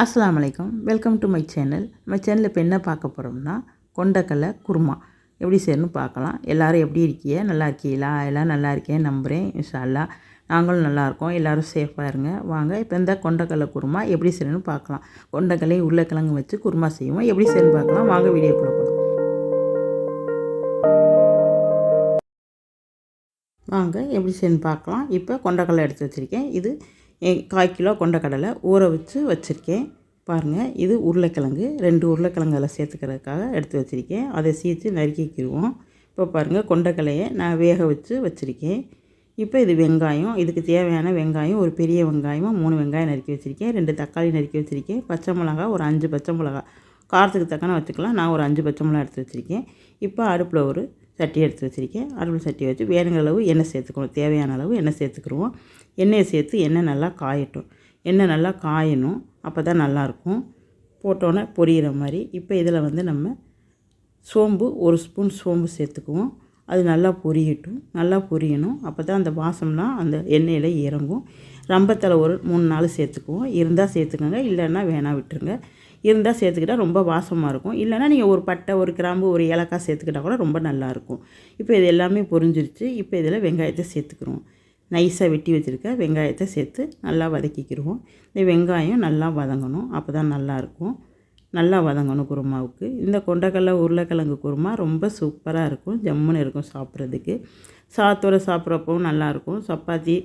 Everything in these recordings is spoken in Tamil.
அஸ்லாம் வலைக்கம் வெல்கம் டு மை சேனல் நம்ம சேனலில் இப்போ என்ன பார்க்க போகிறோம்னா கொண்டக்கடலை குருமா. எப்படி செய்யணும்னு பார்க்கலாம். எல்லோரும் எப்படி இருக்கிய நல்லா இருக்கீங்களா? எல்லாம் நல்லா இருக்கேன் நம்புகிறேன் இன்ஷா அல்லாஹ் நாங்களும் நல்லாயிருக்கோம் எல்லோரும் சேஃபாக இருங்க. வாங்க இப்போ இந்த கொண்டக்கடலை குருமா எப்படி செய்யணும்னு பார்க்கலாம். கொண்டக்கடலை உருளைக்கிழங்கு வச்சு குருமா செய்வோம். எப்படி செய்யணும்னு பார்க்கலாம். வாங்க வீடியோ கொடுக்கலாம் வாங்க எப்படி செய்யணும்னு பார்க்கலாம். இப்போ கொண்டக்கடலை எடுத்து வச்சுருக்கேன். இது கால் கிலோ கொண்டக்கடலை ஊற வச்சு வச்சுருக்கேன். பாருங்கள் இது உருளைக்கிழங்கு. ரெண்டு உருளைக்கிழங்கு அதில் சேர்த்துக்கிறதுக்காக எடுத்து வச்சுருக்கேன். அதை சீர்த்து நறுக்கிக்கிடுவோம் இப்போ பாருங்கள் கொண்டக்கடலையை நான் வேக வச்சு வச்சுருக்கேன். இப்போ இது வெங்காயம் இதுக்கு தேவையான வெங்காயம் ஒரு பெரிய வெங்காயமாக மூணு வெங்காயம் நறுக்கி வச்சுருக்கேன். ரெண்டு தக்காளி நறுக்கி வச்சுருக்கேன். பச்சை மிளகா ஒரு அஞ்சு பச்சை மிளகா காரத்துக்கு தக்கன வச்சுக்கலாம். நான் ஒரு அஞ்சு பச்சை மிளகா எடுத்து வச்சுருக்கேன். இப்போ அடுப்பில் ஒரு சட்டி எடுத்து வச்சுருக்கேன். அடுப்பில் சட்டி வச்சு வேணுங்கிற அளவு எண்ணெய் சேர்த்துக்கணும். தேவையான அளவு எண்ணெய் சேர்த்துக்கிடுவோம் எண்ணெயை சேர்த்து எண்ணெய் நல்லா காயட்டும். எண்ணெய் நல்லா காயணும். அப்போ தான் நல்லாயிருக்கும் போட்டோன்னே பொரியிற மாதிரி. இப்போ இதில் வந்து நம்ம சோம்பு ஒரு ஸ்பூன் சோம்பு சேர்த்துக்குவோம். அது நல்லா பொரியட்டும். நல்லா பொரியணும். அப்போ தான் அந்த வாசம்லாம் அந்த எண்ணெயில் இறங்கும். ரம்பத்தில் ஒரு மூணு நாள் சேர்த்துக்குவோம். இருந்தால் சேர்த்துக்கோங்க. இல்லைன்னா வேணாம் விட்டுருங்க. இருந்தால் சேர்த்துக்கிட்டால் ரொம்ப வாசமாக இருக்கும். இல்லைன்னா நீங்கள் ஒரு பட்டை ஒரு கிராம்பு ஒரு ஏலக்காய் சேர்த்துக்கிட்டால் கூட ரொம்ப நல்லாயிருக்கும் இப்போ இது எல்லாமே பொரிஞ்சிருச்சு. இப்போ இதில் வெங்காயத்தை சேர்த்துக்கிறோம். நைஸாக வெட்டி வச்சுருக்க வெங்காயத்தை சேர்த்து நல்லா வதக்கிக்கிடுவோம் இந்த வெங்காயம் நல்லா வதங்கணும். அப்போ தான் நல்லாயிருக்கும் நல்லா வதங்கணும் குருமாவுக்கு. இந்த கொண்டக்கடலை உருளைக்கிழங்கு குருமா ரொம்ப சூப்பராக இருக்கும். ஜம்முன்னு இருக்கும் சாப்பிட்றதுக்கு. சாத்தோட சாப்பிட்றப்பவும் நல்லாயிருக்கும் சப்பாத்தி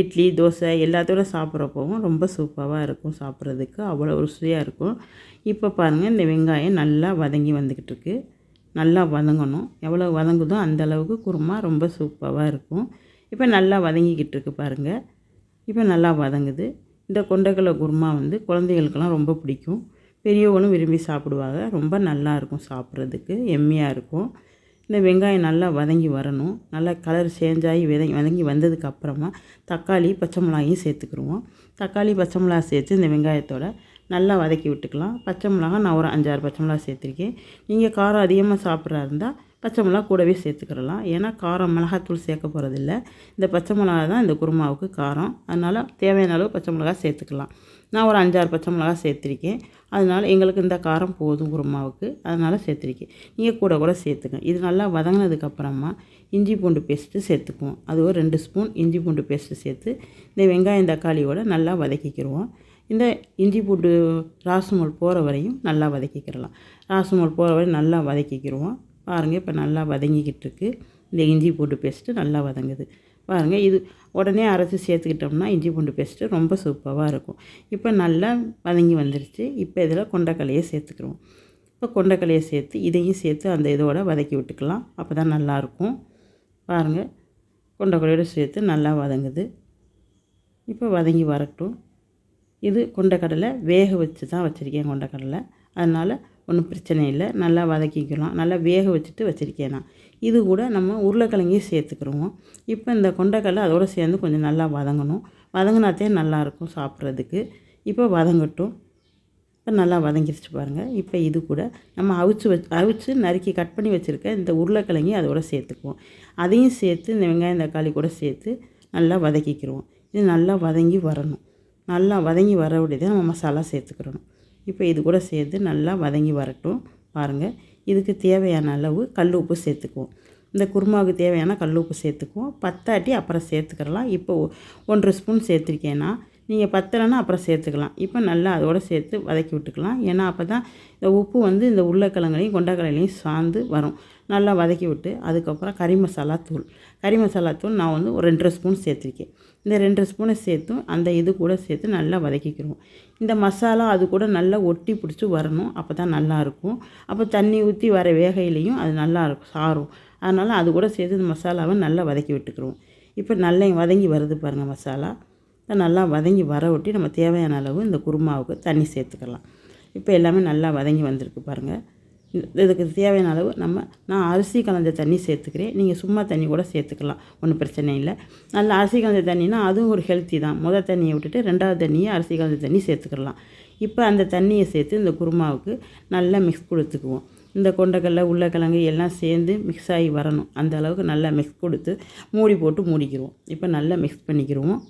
இட்லி தோசை எல்லாத்தோட சாப்பிட்றப்பவும் ரொம்ப சூப்பராக இருக்கும் சாப்பிட்றதுக்கு. அவ்வளோ ருசியாக இருக்கும். இப்போ பாருங்கள் இந்த வெங்காயம் நல்லா வதங்கி வந்துக்கிட்டு இருக்குது நல்லா வதங்கணும். எவ்வளோ வதங்குதோ அந்த அளவுக்கு குருமா ரொம்ப சூப்பராக இருக்கும். இப்போ நல்லா வதங்கிக்கிட்டு இருக்கு பாருங்கள் இப்போ நல்லா வதங்குது. இந்த கொண்டக்கடலை குருமா வந்து குழந்தைகளுக்கெல்லாம் ரொம்ப பிடிக்கும். பெரியவங்களும் விரும்பி சாப்பிடுவாங்க. ரொம்ப நல்லா இருக்கும் சாப்பிட்றதுக்கு. எம்மியாக இருக்கும். இந்த வெங்காயம் நல்லா வதங்கி வரணும். நல்லா கலர் சேஞ்சாகி ஆகி வதங்கி வதங்கி வந்ததுக்கு அப்புறமா தக்காளி பச்சை மிளகாயும் சேர்த்துக்கிருவோம். தக்காளி பச்சை மிளகா சேர்த்து இந்த வெங்காயத்தோட நல்லா வதக்கி விட்டுக்கலாம். பச்சை மிளகா நான் ஒரு அஞ்சாறு பச்சை மிளகா சேர்த்துருக்கேன். நீங்கள் காரம் அதிகமாக சாப்பிட்றா இருந்தால் பச்சை மிளகா கூடவே சேர்த்துக்கிடலாம். ஏன்னா காரம் மிளகாத்தூள் சேர்க்க போகிறதில்ல இந்த பச்சை மிளகா தான் இந்த குருமாவுக்கு காரம். அதனால் தேவையான அளவு பச்சை மிளகா சேர்த்துக்கலாம். நான் ஒரு அஞ்சாறு பச்சை மிளகா சேர்த்துருக்கேன். அதனால் எங்களுக்கு இந்த காரம் போதும் குருமாவுக்கு. அதனால் சேர்த்துருக்கேன். நீங்கள் கூட கூட சேர்த்துங்க இது நல்லா வதங்கினதுக்கப்புறமா இஞ்சி பூண்டு பேஸ்ட்டு சேர்த்துக்குவோம். அது ஒரு ரெண்டு ஸ்பூன் இஞ்சி பூண்டு பேஸ்ட்டு சேர்த்து இந்த வெங்காயம் தக்காளியோட நல்லா வதக்கிக்கிடுவோம் இந்த இஞ்சி பூண்டு ராசுமல் போகிற வரையும் நல்லா வதக்கிக்கிடலாம். ராசுமல் போகிற வரையும் நல்லா வதக்கிக்கிடுவோம் பாருங்கள் இப்போ நல்லா வதங்கிக்கிட்டு இருக்குது இந்த இஞ்சி பூண்டு பேஸ்ட்டு நல்லா வதங்குது. பாருங்கள் இது உடனே அரைச்சி சேர்த்துக்கிட்டோம்னா இஞ்சி பூண்டு பேஸ்ட்டு ரொம்ப சூப்பராக இருக்கும். இப்போ நல்லா வதங்கி வந்துருச்சு. இப்போ இதில் கொண்டக்கலையை சேர்த்துக்கிறோம். இப்போ கொண்டக்கலையை சேர்த்து இதையும் சேர்த்து அந்த இதோட வதக்கி விட்டுக்கலாம். அப்போ தான் நல்லாயிருக்கும் பாருங்கள் கொண்டக்கலையோடு சேர்த்து நல்லா வதங்குது. இப்போ வதங்கி வரட்டும். இது கொண்டக்கடலை வேக வச்சு தான் வச்சுருக்கேன் கொண்டக்கடலை. அதனால் ஒன்றும் பிரச்சனை இல்லை. நல்லா வதக்கிக்கலாம். நல்லா வேக வச்சுட்டு வச்சுருக்கேன் நான். இது கூட நம்ம உருளைக்கிழங்கையும் சேர்த்துக்கிடுவோம் இப்போ இந்த கொண்டைக்கடலை அதோடு சேர்ந்து கொஞ்சம் நல்லா வதங்கணும். வதங்கினாத்தே நல்லாயிருக்கும் சாப்பிட்றதுக்கு. இப்போ வதங்கட்டும். இப்போ நல்லா வதங்கிருச்சு பாருங்கள் இப்போ இது கூட நம்ம அவிச்சு வச்சு அவிச்சு நறுக்கி கட் பண்ணி வச்சுருக்க இந்த உருளைக்கிழங்கையும் அதோட சேர்த்துக்குவோம். அதையும் சேர்த்து இந்த வெங்காயம் தக்காளி கூட சேர்த்து நல்லா வதக்கிக்கிடுவோம் இது நல்லா வதங்கி வரணும். நல்லா வதங்கி வர தான் நம்ம மசாலா சேர்த்துக்கிறணும் இப்போ இது கூட சேர்த்து நல்லா வதங்கி வரட்டும். பாருங்கள் இதுக்கு தேவையான அளவு கல் உப்பு சேர்த்துக்குவோம். இந்த குருமாவுக்கு தேவையான கல் உப்பு சேர்த்துக்குவோம். பத்தாட்டி அப்புறம் சேர்த்துக்கிறலாம். இப்போ ஒன்றரை ஸ்பூன் சேர்த்துருக்கேன்னா நீங்கள் பத்தலைன்னா அப்புறம் சேர்த்துக்கலாம். இப்போ நல்லா அதோட சேர்த்து வதக்கி விட்டுக்கலாம். ஏன்னா அப்போ தான் இந்த உப்பு வந்து இந்த உருளைக்கிழங்குலையும் கொண்டக்கடலையும் சார்ந்து வரும். நல்லா வதக்கி விட்டு அதுக்கப்புறம் கறி மசாலா தூள். கறி மசாலா தூள் நான் வந்து ஒரு ரெண்டரை ஸ்பூன் சேர்த்துருக்கேன். இந்த ரெண்டரை ஸ்பூனை சேர்த்தும் அந்த இது கூட சேர்த்து நல்லா வதக்கிக்கிடுவோம் இந்த மசாலா அது கூட நல்லா ஒட்டி பிடிச்சி வரணும். அப்போ தான் நல்லாயிருக்கும். அப்போ தண்ணி ஊற்றி வர வேகையிலையும் அது நல்லா இருக்கும் சாரும். அதனால் அது கூட சேர்த்து இந்த மசாலாவை நல்லா வதக்கி விட்டுக்கிறோம் இப்போ நல்லா வதங்கி வருது பாருங்கள் மசாலா. இதை நல்லா வதங்கி வர ஒட்டி நம்ம தேவையான அளவு இந்த குருமாவுக்கு தண்ணி சேர்த்துக்கலாம். இப்போ எல்லாமே நல்லா வதங்கி வந்திருக்கு பாருங்கள் இந்த- இதுக்கு தேவையான அளவு நம்ம நான் அரிசி கலந்த தண்ணி சேர்த்துக்கிறேன். நீங்கள் சும்மா தண்ணி கூட சேர்த்துக்கலாம். ஒன்றும் பிரச்சனை இல்லை. நல்லா அரிசி கலந்த தண்ணினா அதுவும் ஒரு ஹெல்த்தி தான். முதல் தண்ணியை விட்டுட்டு ரெண்டாவது தண்ணியை அரிசி கலந்த தண்ணி சேர்த்துக்கலாம். இப்போ அந்த தண்ணியை சேர்த்து இந்த குருமாவுக்கு நல்லா மிக்ஸ் கொடுத்துக்குவோம். இந்த கொண்டக்கடலை உருளைக்கிழங்கு எல்லாம் சேர்ந்து மிக்ஸ் ஆகி வரணும். அந்த அளவுக்கு நல்லா மிக்ஸ் கொடுத்து மூடி போட்டு மூடிக்கிடுவோம் இப்போ நல்லா மிக்ஸ் பண்ணிக்கிடுவோம்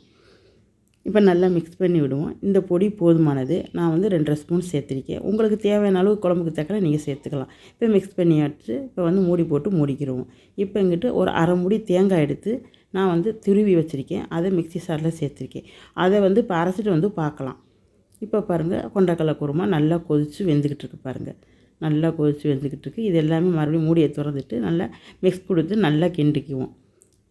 இப்போ நல்லா மிக்ஸ் பண்ணி விடுவோம். இந்த பொடி போதுமானது. நான் வந்து ரெண்டரை ஸ்பூன் சேர்த்துருக்கேன். உங்களுக்கு தேவையான அளவு குழம்புக்கு தக்கன நீங்கள் சேர்த்துக்கலாம். இப்போ மிக்ஸ் பண்ணியாச்சு இப்போ வந்து மூடி போட்டு மூடிக்கிடுவோம் இப்போ எங்கிட்ட ஒரு அரை மூடி தேங்காய் எடுத்து நான் வந்து துருவி வச்சுருக்கேன். அதை மிக்ஸி சாரில் சேர்த்துருக்கேன். அதை வந்து இப்போ அரைச்சிட்டு வந்து பார்க்கலாம். இப்போ பாருங்கள் கொண்டக்கடலை குருமா நல்லா கொதித்து வெந்துக்கிட்டு இருக்கு பாருங்கள் நல்லா கொதித்து வெந்துக்கிட்டு இருக்கு. இது எல்லாமே மறுபடியும் மூடியை திறந்துட்டு நல்லா மிக்ஸ் கொடுத்து நல்லா கிண்டிக்குவோம்.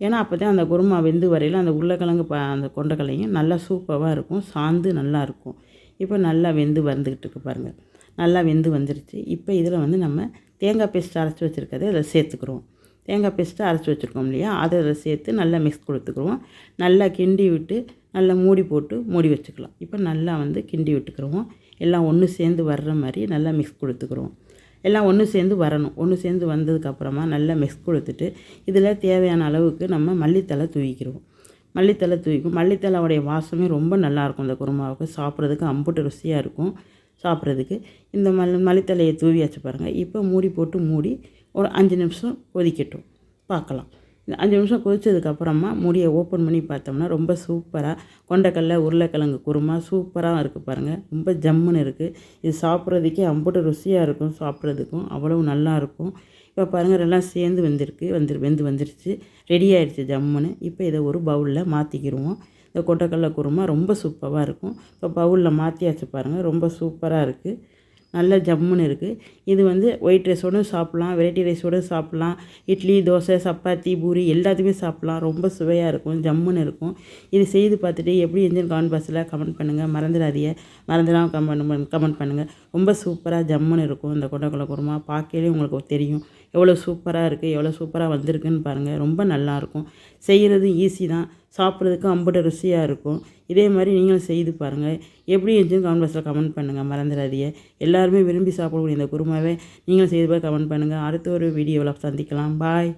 ஏன்னா அப்போ தான் அந்த குருமா வெந்து வரையில் அந்த உருளைக்கிழங்கு ப அந்த கொண்டக்கடலையும் நல்லா சூப்பராக இருக்கும். சாந்து நல்லாயிருக்கும் இப்போ நல்லா வெந்து வந்துக்கிட்டு இருக்கு பாருங்கள் நல்லா வெந்து வந்துருச்சு. இப்போ இதில் வந்து நம்ம தேங்காய் பேஸ்ட் அரைச்சி வச்சுருக்கதை இதில் சேர்த்துக்கிறோம். தேங்காய் பேஸ்ட்டு அரைச்சி வச்சுருக்கோம் இல்லையா? அதை அதில் சேர்த்து நல்லா மிக்ஸ் கொடுத்துக்குருவோம் நல்லா கிண்டி விட்டு நல்லா மூடி போட்டு மூடி வச்சுக்கலாம். இப்போ நல்லா வந்து கிண்டி விட்டுக்குருவோம் எல்லாம் ஒன்று சேர்ந்து வர்ற மாதிரி நல்லா மிக்ஸ் கொடுத்துக்குருவோம் எல்லாம் ஒன்று சேர்ந்து வரணும். ஒன்று சேர்ந்து வந்ததுக்கப்புறமா நல்லா மிக்ஸ் கொடுத்துட்டு இதில் தேவையான அளவுக்கு நம்ம மல்லித்தலை தூவிக்கிறோம் மல்லித்தலை தூவிக்கும். மல்லித்தலையோடைய வாசமே ரொம்ப நல்லாயிருக்கும் இந்த குருமாவுக்கு சாப்பிட்றதுக்கு அம்புட்டு ருசியாக இருக்கும். சாப்பிட்றதுக்கு. இந்த மல் மல்லித்தலையை தூவி வச்சு பாருங்கள் இப்போ மூடி போட்டு மூடி ஒரு அஞ்சு நிமிஷம் கொதிக்கட்டும். பார்க்கலாம் அஞ்சு நிமிஷம் கொதித்ததுக்கப்புறமா மூடியை ஓப்பன் பண்ணி பார்த்தோம்னா ரொம்ப சூப்பராக கொண்டக்கடல உருளைக்கிழங்கு குருமா சூப்பராக இருக்குது பாருங்கள் ரொம்ப ஜம்முன்னு இருக்குது இது சாப்பிட்றதுக்கே அம்புட்டு ருசியாக இருக்கும் சாப்பிட்றதுக்கும். அவ்வளவு நல்லாயிருக்கும் இப்போ பாருங்கள் எல்லாம் சேர்ந்து வந்திருக்கு. வந்து வெந்து வந்துருச்சு. ரெடி ஆயிடுச்சு ஜம்முன்னு. இப்போ இதை ஒரு பவுலில் மாற்றிக்கிடுவோம் இந்த கொண்டக்கடல குருமா ரொம்ப சூப்பராக இருக்கும். இப்போ பவுலில் மாற்றியாச்சு பாருங்கள் ரொம்ப சூப்பராக இருக்குது நல்ல ஜம்முன்னு இருக்குது இது வந்து ஒயிட் ரைஸோடும் சாப்பிட்லாம் வெரைட்டி ரைஸோடு சாப்பிட்லாம். இட்லி தோசை சப்பாத்தி பூரி எல்லாத்துக்குமே சாப்பிட்லாம். ரொம்ப சுவையாக இருக்கும் ஜம்முன்னு இருக்கும். இது செய்து பார்த்துட்டு எப்படி இருந்துன்னு கமெண்ட் பாக்ஸில் கமெண்ட் பண்ணுங்கள் மறந்துடாதீங்க. மறந்துடாமல் கமெண்ட் கமெண்ட் பண்ணுங்கள் ரொம்ப சூப்பராக ஜம்முன்னு இருக்கும் இந்த கொண்டக்கடலை குருமா. பார்க்கலே உங்களுக்கு தெரியும். எவ்வளோ சூப்பராக இருக்குது எவ்வளோ சூப்பராக வந்திருக்குன்னு பாருங்கள் ரொம்ப நல்லாயிருக்கும். செய்கிறது ஈஸி தான். சாப்பிட்றதுக்கு அம்புட ருசியாக இருக்கும். இதே மாதிரி நீங்களும் செய்து பாருங்கள் எப்படி இருந்துச்சுன்னு கமெண்ட் பாக்ஸில் கமெண்ட் பண்ணுங்கள் மறந்துடாதீங்க. எல்லாருமே விரும்பி சாப்பிடக்கூடிய இந்த குருமாவை நீங்களும் செய்து போய் கமெண்ட் பண்ணுங்கள் அடுத்த ஒரு வீடியோவில் சந்திக்கலாம். பாய்